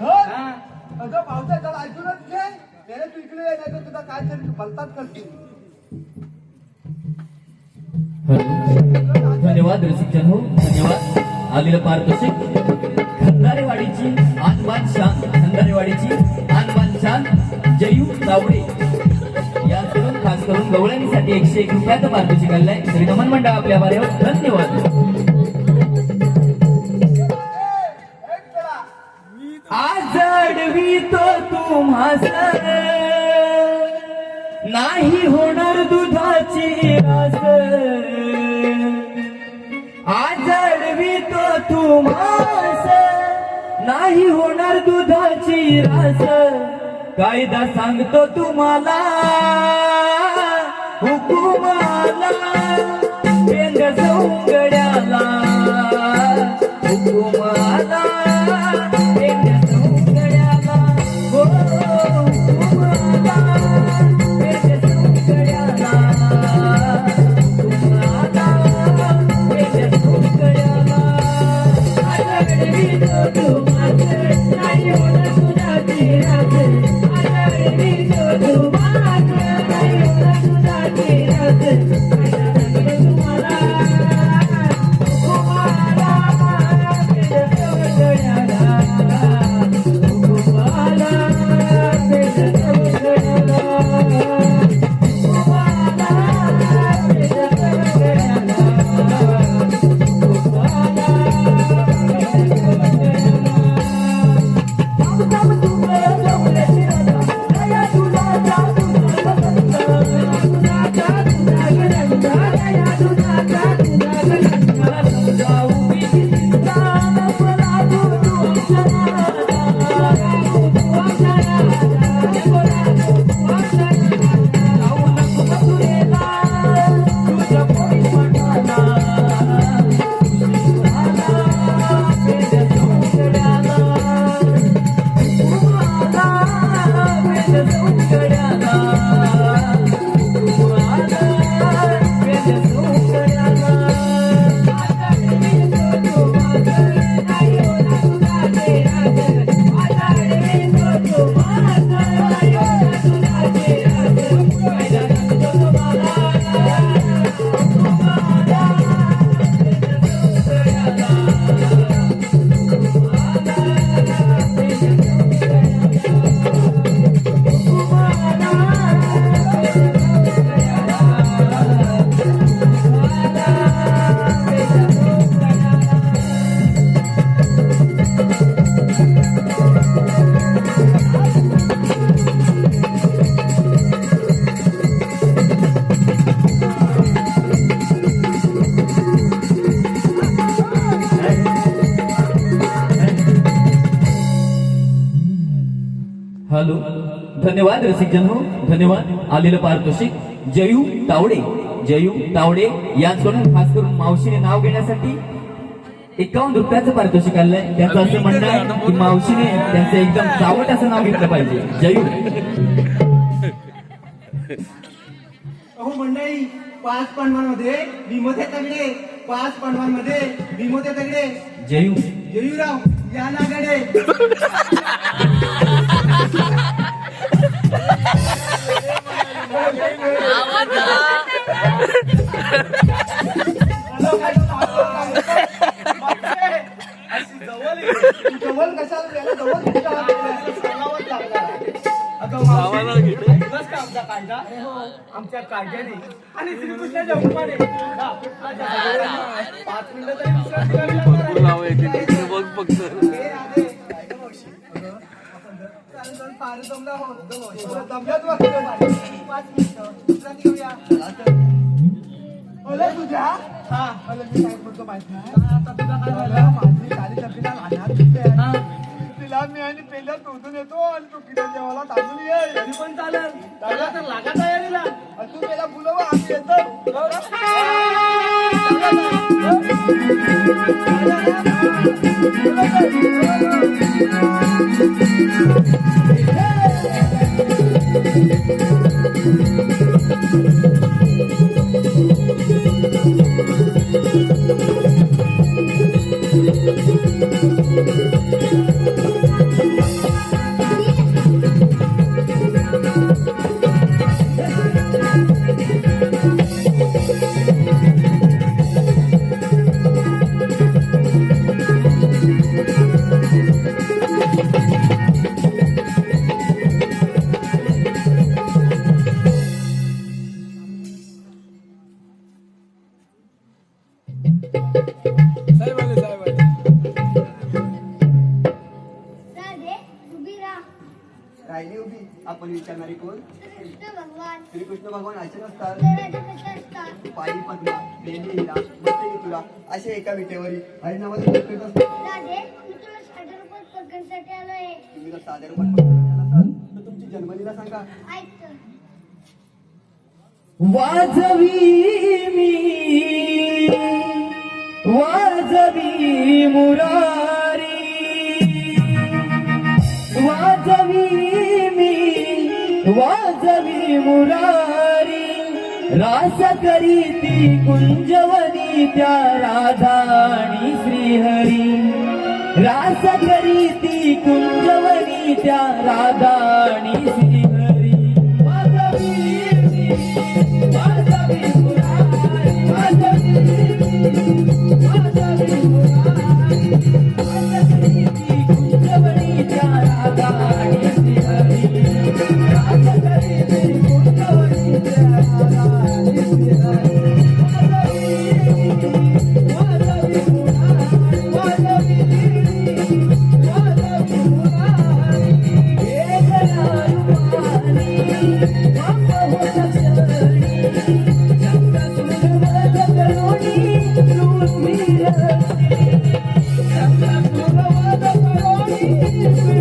धर. अगं पावसा चला ऐकूनच घे. त्याने तू इकडे ये, नाही तर तुला काय तरी भलतात करतील. धन्यवाद रसिकजन. हो धन्यवाद. आलेलं पारितोषिक खंदारेवाडीची आणबान शान. खंदारेवाडीची आणबान शान. जयू तावडे. या करून खास करून गवळणीसाठी एकशे एक रुपयाचं पारितोषिक आलंय श्री नमन मंडळ आपल्या बारेवर धन्यवाद. आजडवितो तू तो नाही होणार दुधाची रास आज अडवी तो नाही होणार दुधाची रास कायदा सांगतो तुम्हाला. हुकुमाला. धन्यवाद रसिकजन. हो धन्यवाद. आलेलं पारितोषिक. जयू तावडे. जयू तावडे यांच्याकडून खास करून मावशीने नाव घेण्यासाठी एकावन्न रुपयाचं पारितोषिक आलंय त्याचं असं म्हणणं आहे की मावशीने त्यांचं एकदम चावट असं नाव घेतलं पाहिजे. जयू. अहो मंडळी पाच पांडवांमध्ये भीमोते तगडे. पाच पांडवांमध्ये भीमोते तगडे. जयू. जयूराव या नागडे. आमच्या कायद्याने आणि श्रीकृष्णाच्या हुकमाने पाच मिनिटं तरी विश्रांती घ्यावी लागणार बघ फक्त. फार जमला हो जमल्याच वाटत मी काय बोलतो माहिती आता तुला काय झालं? माझी साडी सगळीला लहानात दिसते तिला मी आणि पहिल्या तोडून येतो आणि तू किती जेवायला तांदूळ ये. पण चालेल. तर लागा तयारीला. तू पहिला बोलव आम्ही येतो. आपण विचारणारी कोण? कृष्ण भगवान. श्रीकृष्ण भगवान असे नसतात. पायी पद्मा देवी तुला. असे एका विटेवरी हरिनामाचे जप करीत असतात. राधे मी तुला साठ रुपये पकडण्यासाठी आलो आहे तुम्ही जर साध्या असाल तर तुमची जन्मलीला सांगा. वाजवी मी वाजवी मुरारी. वाजवी मुरारी रास करीती कुंजवनी त्या राधाणी श्रीहरी. रास करीती कुंजवनी त्या राधाणी श्रीहरी. Thank you.